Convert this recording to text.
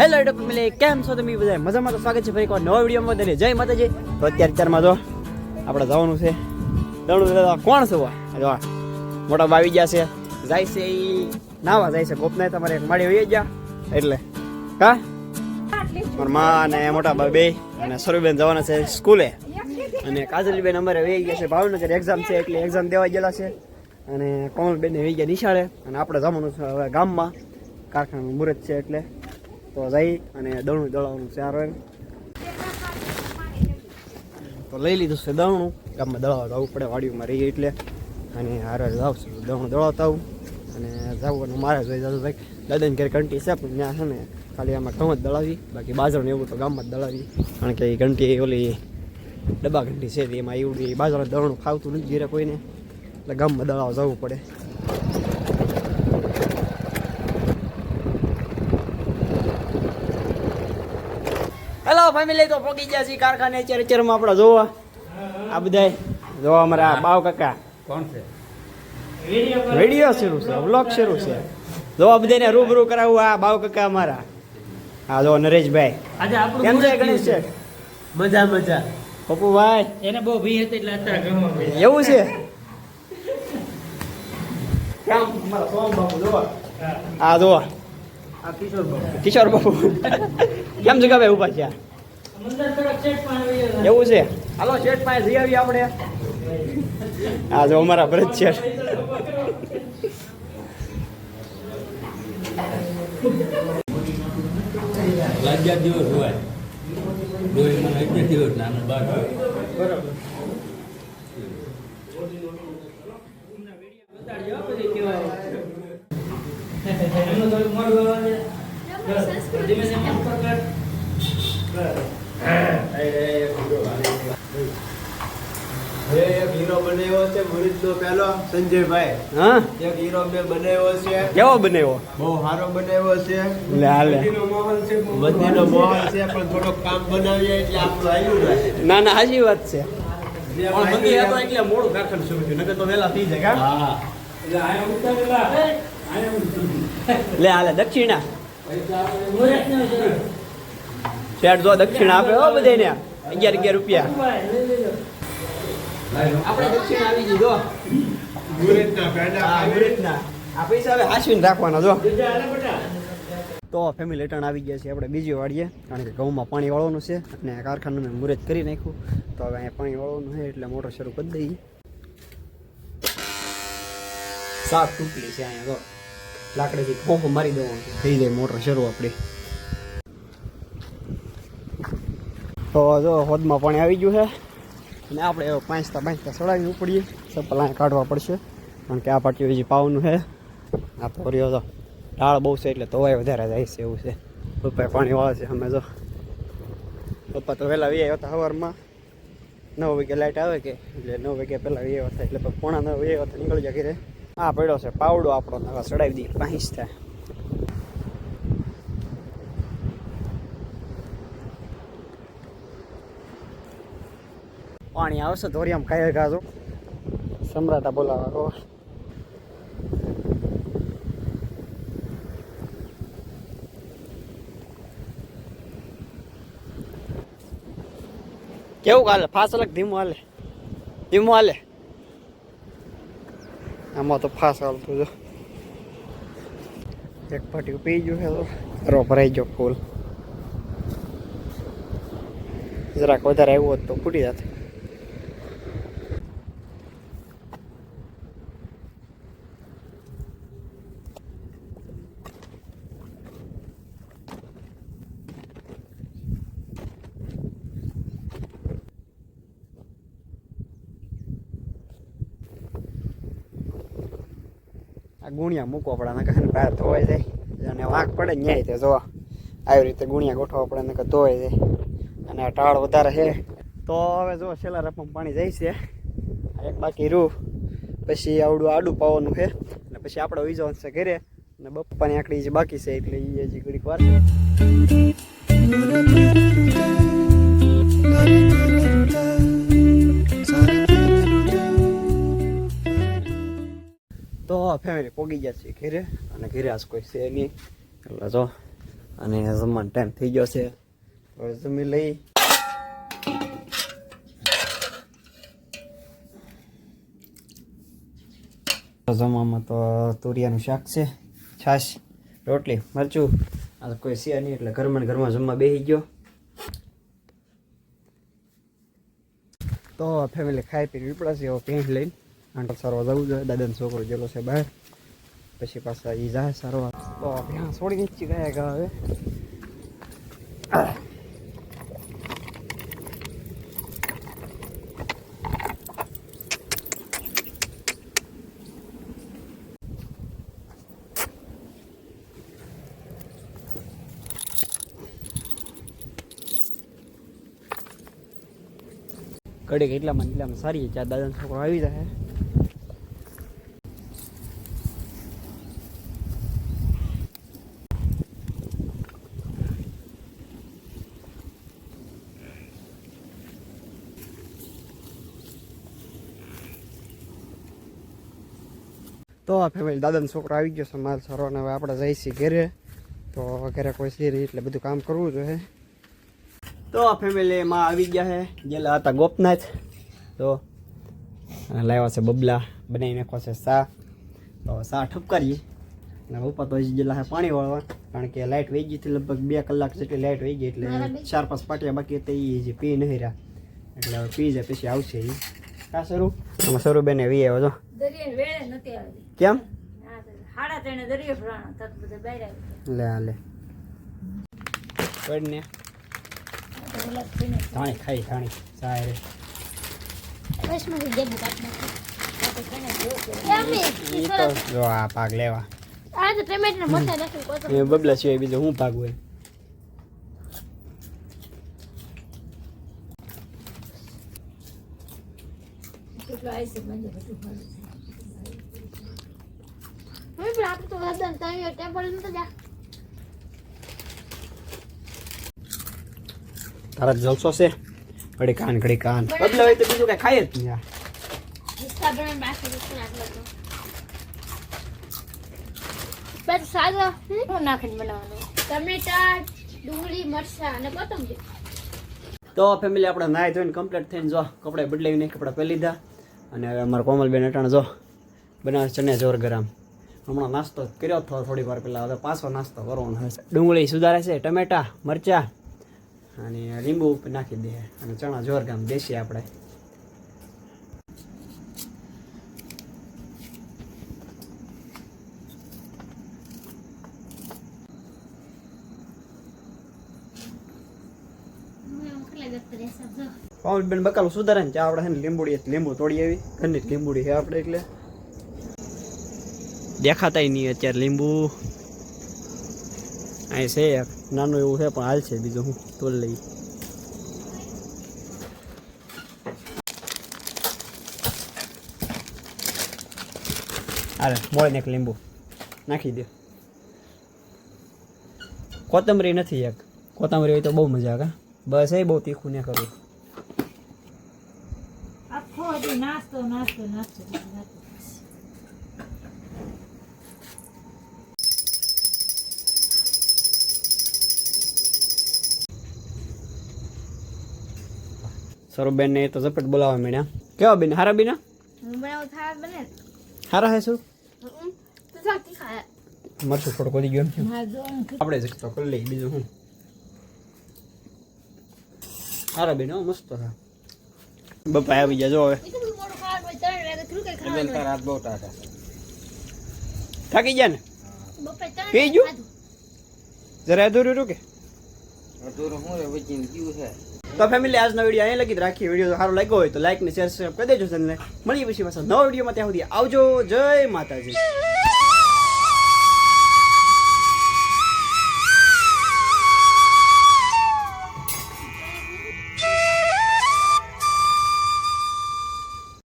Hello YouTube family કેમ છો તમે? બધા મજામાં તો સ્વાગત છે ફરી એકવાર નવા વિડીયોમાં. બધાને જય માતાજી. તો અત્યારે અત્યારમાં જો આપણે જવાનું છે. લેવા કોણ છે જો મોટા બા આવી ગયા છે. જાય છે એ નાવા, જાય છે ગોપનાથ. તમારે એક માળી હોઈ ગયા. એટલે કા? મારા મા અને મોટા બે અને સરુબેન જવાના છે સ્કૂલે. અને કાજલીબેન અમારે વહી ગયા છે. ભાવનગર એક્ઝામ છે, એટલે એક્ઝામ દેવા ગયેલા છે. અને કોમલબેન વહી ગયા નિશાળે. અને આપણે જવાનું છે હવે ગામમાં. કારખાનાનું મુહૂર્ત છે, એટલે તો જઈ અને દણું દળવાનું રોય તો લઈ લીધું છે દણું ગામમાં દળાવવા જવું પડે, વાડીઓમાં રહીએ એટલે. અને હારે જાવ છું દણું દળાવતા આવું. અને જવાનું મારે જોઈ જતું ભાઈ. દાદાની ઘેર ઘંટી છે, પણ ત્યાં છે ને ખાલી આમાં ઘઉં જ દળાવી બાકી બાજરો ને એવું તો ગામમાં જ દળાવી કારણ કે એ ઘંટી ઓલી ડબ્બા ઘંટી છે એમાં એવું બાજરો દળણું ખાવતું નથી ઘેરે કોઈને. એટલે ગામમાં દળાવવા જવું પડે. હેલો ફેમિલી તો પોકી ગયા છીએ કારખાને અત્યારે અત્યારમાં આપણે જોવા. આ બધા જોવા અમારા બાવ કાકા. કોણ છે? વીડિયો શરૂ છે વ્લોગ શરૂ છે. જોવા બધાને રૂબરૂ કરાવવું આ બાવ કાકા અમારા. હા જો નરેશભાઈ. આજે આપણું કેમ છે ગણેશ છે? મજા મજા. પપ્પુભાઈ? એને બહુ ભી હતી એટલે અત્યારે. એવું છે? આ કિશોર બાપુ. કિશોર બાપુ. કેમ જગાભાઈ ઊભા છે એવું છે? હાલો શેઠ પાસે જઈ આવીએ આપણે. આ જો અમારા ભરત છે લાગ્યા દિવસ હોય. મને અગિયાર દિવસ નાનો બાર એમનું થોડુંક મોઢું ગળવા દે. ધીમે ધીમે પકડ. એક હીરો બનાવ્યો છે મુરીદનો પહેલો સંજયભાઈ. હા? એક હીરો મેં બનાવ્યો છે. કેવો બનાવ્યો? બહુ સારો બનાવ્યો છે. લે હાલે બધીનો મોહન છે પણ થોડોક કામ બનાવીએ એટલે આપણું આવ્યું રહે. ના ના હાજી વાત છે. પણ મંદિર હતો એટલે મોડું કારખાનું શરૂ થયું નકર તો વહેલા થઈ જાય હા? એટલે આયા ઉતારેલા. આયા ઉતારેલા. લે. હાલે દક્ષિણા. શેઠ જો દક્ષિણા આપે હો બધાને અગિયાર અગિયાર રૂપિયા. લઈ લેજો. આપણે દક્ષિણ આવી ગઈ જો. મુરીદના પેંડા આ ખાવી. રીતના આ પૈસા હવે હાચવીને રાખવાના જો. તો ફેમિલી રિટર્ન આવી ગયા છે આપણે બીજી વાળીએ કારણ કે ઘઉંમાં પાણી વાળવાનું છે અને કારખાનું મેં મુહૂર્ત કરી નાખ્યું. તો હવે અહીંયા પાણી વાળવાનું છે એટલે મોટર શરૂ કરી દઈએ. સાફ તૂટલી છે અહીંયા તો લાકડીથી ખોખો મારી દેવાનું થઈ જાય મોટર શરૂ આપણી. તો જો હોદમાં પાણી આવી ગયું છે. અને આપણે એવો પાંચતા પાંચતા સડાવી ઉપડીએ. ચપ્પલ કાઢવા પડશે. કારણ કે આ પાટીઓ હજી પાવાનું છે. આ પોરીઓ તો ઢાળ બહુ છે એટલે તોય વધારે જાય છે એવું છે. પપ્પા પાણી વાળે છે અમે જો પપ્પા તો વહેલા વી હતા સવારમાં. નવ વાગે લાઇટ આવે કે? એટલે નવ વાગે પહેલાં વી આવ્યા હતા. એટલે પોણા નવ વી હતા, નીકળી જાય ઘરે. આ પડ્યો છે પાવડો આપણો સડાવી દઈએ પાંચ થાય પાણી આવશે, ધોરિયામ કાંઈ ખાજો સમ્રાટા બોલાવા કહો કેવું હાલે? અલગ, ધીમું હાલે. ધીમું હાલે. આમાં તો ફાસ હાલતું જો એક પાટી પી ગયું છે તો રો ભરાઈ ગયો ફૂલ. જરાક વધારે આવ્યું હોત તો ફૂટી જાત. ગુણિયા મૂકવા પડે, નકર બહાર ધોવાઈ જાય. અને વાંક પડે ને ન્યાય તે જોવા. આવી રીતે ગુણિયા ગોઠવવા પડે, નકર ધોવાઈ જાય. અને આ ટાળ વધારે છે. તો હવે જો છેલ્લા રપમાં પાણી જાય છે. એક બાકી રૂ. પછી આવડું આડું પાવાનું છે. અને પછી આપણે ઉઈ જવાનું છે ઘરે. અને બપ્પાની આકડી જે બાકી છે, એટલે એ હજી ઘડીક વાર ફેમિલી પોગી ગયા છે ઘરે અને ઘરે આજ કોઈ છે નહીં. એટલે જો, અને જમવાનો ટાઈમ થઈ ગયો છે. હવે જમી લઈ. જમવામાં તો તુરિયાનું શાક છે, છાશ, રોટલી, મરચું. આ કોઈ છે નહીં, એટલે ઘરમાં ઘરમાં જમવા બેસી ગયો. તો ફેમિલી ખાઈ પીને વિપડાશે હવે પેન્ટ લઈને. આંટો સારવા જવું જોઈએ દાદાનો છોકરો ગયેલો છે બહાર પછી પાછા એ જાય સારવાર તો ભેણા છોડી નીચી ગયા ગયા હવે કડે કેટલામાં એટલામાં સારી છે દાદાનો છોકરો આવી જાય તો ફેમિલી દાદાનો છોકરો આવી ગયો છે, માલ સારો અને હવે આપણે છીએ ઘરે. તો ઘરે કોઈ છે નહીં એટલે બધું કામ કરવું જોઈએ. તો આ ફેમિલીમાં આવી ગયા છે, ગયેલા હતા ગોપનાથ. તો લાવ્યા છે બબલા, બનાવી નાખવા છે સા. તો સા ઠપકારીએ. અને ઉપર તો હજી છે પાણી વાળવા, કારણ કે લાઇટ વહી ગઈ હતી લગભગ બે કલાક જેટલી લાઇટ વહી ગઈ એટલે ચાર પાંચ પાટિયા બાકી હતા એ જે પી નહીં રહ્યા. એટલે હવે પી જાય, પછી આવશે એ કા સરું આમાં શરૂ બેને વી આવ્યો છો કેમ? લે ને ધાણી ખાઈ ધાણી. જો આ પાક લેવા. આ તો ટમેટા મથા નાખી કોતો એ બબલા સિવાય બીજો હું ભાગ હોય? કેટલો આઈસ મને બધું હવે પણ આપણે તો બધા તાવી ટેબલ નતો જા. તારા જલસો છે? ઘડી કાન ઘડી કાન. બદલે હોય તો બીજું કઈ ખાય જ. નહીં સાદો હું નાખીને બનાવવાનું? ટમેટા ડુંગળી મરચાં અને કોથમરી. તો ફેમિલી આપણે નાહી ધોઈને કમ્પ્લીટ થઈને જો કપડાં બદલાવીને કપડાં પહેરી લીધા. અને હવે અમારા કોમલબેન હટાણ જો બનાવે ચણે જોર ગરમ. હમણાં નાસ્તો કર્યો હતો, થોડી વાર પહેલાં. હવે પાછો નાસ્તો કરવાનો હશે ડુંગળી સુધારે છે, ટમેટા, મરચાં અને લીંબુ ઉપર નાખી દે. અને ચણા જોર ગામ દેશી આપણે. કોમલબેન બકાલું સુધારે ને ચા આપણે લીંબુડી, લીંબુ તોડી આવી. ઘરની લીંબુડી છે આપણે એટલે. દેખાતાય નહીં અત્યારે લીંબુ. અહીં છે એક. નાનું એવું છે, પણ હાલ છે બીજું હું તોલ લઈ. અરે મોળે એક લીંબુ. નાખી દે. કોથમરી નથી એક. કોથમરી હોય તો બહુ મજા આવે. બસ એ બહુ તીખું ને કરું. નાસ્તો નાસ્તો નાસ્તો. સરુબેન ને તો ઝપટ બોલાવવા મળ્યા કેવા બેન હારા બેન? હું બનાવું થાળ બને ને. હારા હે શું? મરચું થોડુંક વધી ગયું આપણે જ તો કરી લઈ બીજું હું હારા બેન હો મસ્ત હા બપા આવી ગયા જો હવે. થોડું થાકી ગયા ને? પી ગયું? જરા અધૂરું રૂકે અધૂરું હું વચીને ગયું છે. તો ફેમિલી આજનો વીડિયો અહીં લગી રાખી વીડિયો સારો લાગ્યો હોય તો લાઈક ને શેર સબસ્ક્રાઈબ કરી દેજો ચેનલને મળીએ પછી પાછા નવા વિડીયોમાં ત્યાં સુધી આવજો. જય માતાજી.